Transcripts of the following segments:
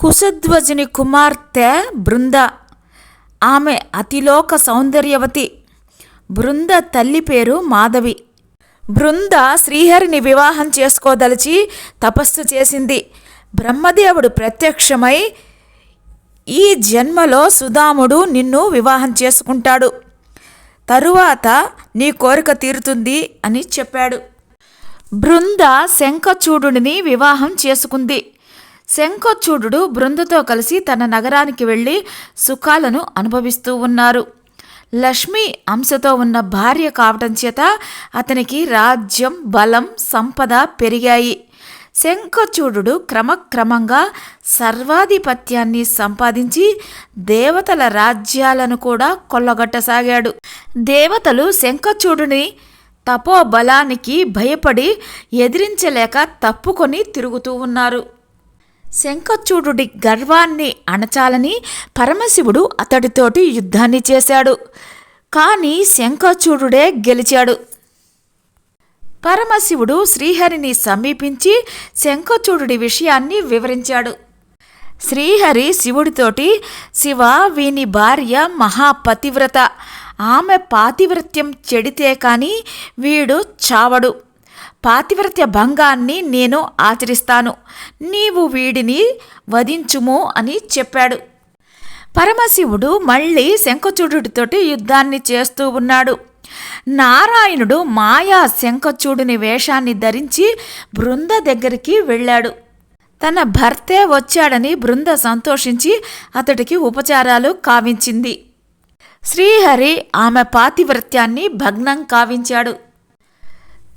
కుశధ్వజుని కుమార్తె బృంద. ఆమె అతిలోక సౌందర్యవతి. బృంద తల్లి పేరు మాధవి. బృంద శ్రీహరిని వివాహం చేసుకోదలిచి తపస్సు చేసింది. బ్రహ్మదేవుడు ప్రత్యక్షమై ఈ జన్మలో సుధాముడు నిన్ను వివాహం చేసుకుంటాడు. తరువాత నీ కోరిక తీరుతుంది అని చెప్పాడు. బృంద శంఖచూడుని వివాహం చేసుకుంది. శంఖచూడు బృందతో కలిసి తన నగరానికి వెళ్ళి సుఖాలను అనుభవిస్తూ ఉన్నారు. లక్ష్మి అంశతో ఉన్న భార్య కావటం చేత అతనికి రాజ్యం బలం సంపద పెరిగాయి. శంఖచూడు క్రమక్రమంగా సర్వాధిపత్యాన్ని సంపాదించి దేవతల రాజ్యాలను కూడా కొల్లగొట్టసాగాడు. దేవతలు శంఖచూడుని తపోబలానికి భయపడి ఎదిరించలేక తప్పుకొని తిరుగుతూ ఉన్నారు. శంఖచూడుడి గర్వాన్ని అణచాలని పరమశివుడు అతడితోటి యుద్ధాన్ని చేశాడు. కానీ శంఖచూడుడే గెలిచాడు. పరమశివుడు శ్రీహరిని సమీపించి శంఖచూడుడి విషయాన్ని వివరించాడు. శ్రీహరి శివుడితోటి శివ వీని భార్య మహాపతివ్రత. ఆమె పాతివ్రత్యం చెడితే కాని వీడు చావడు. పాతివ్రత్య భంగాన్ని నేను ఆచరిస్తాను. నీవు వీడిని వధించుము అని చెప్పాడు. పరమశివుడు మళ్ళీ శంఖచూడుడితోటి యుద్ధాన్ని చేస్తూ ఉన్నాడు. నారాయణుడు మాయా శంఖచూడుని వేషాన్ని ధరించి బృంద దగ్గరికి వెళ్ళాడు. తన భర్తే వచ్చాడని బృంద సంతోషించి అతడికి ఉపచారాలు కావించింది. శ్రీహరి ఆమె పాతివ్రత్యాన్ని భగ్నం కావించాడు.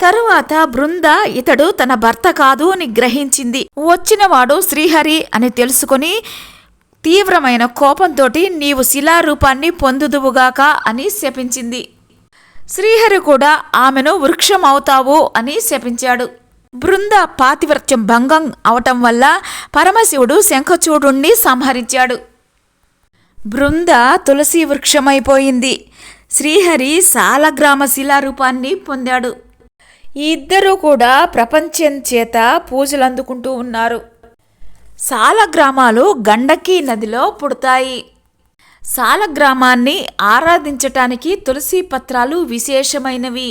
తరువాత బృంద ఇతడు తన భర్త కాదు అని గ్రహించింది. వచ్చినవాడు శ్రీహరి అని తెలుసుకొని తీవ్రమైన కోపంతోటి నీవు శిలారూపాన్ని పొందుదువుగాక అని శపించింది. శ్రీహరి కూడా ఆమెను వృక్షం అవుతావు అని శపించాడు. బృంద పాతివ్రత్యం భంగం అవటం వల్ల పరమశివుడు శంఖచూడుణ్ణి సంహరించాడు. బృంద తులసి వృక్షమైపోయింది. శ్రీహరి సాలగ్రామ శిలారూపాన్ని పొందాడు. ఈ ఇద్దరూ కూడా ప్రపంచం చేత పూజలు అందుకుంటూ ఉన్నారు. సాలగ్రామాలు గండకీ నదిలో పుడతాయి. సాలగ్రామాన్ని ఆరాధించటానికి తులసి పత్రాలు విశేషమైనవి.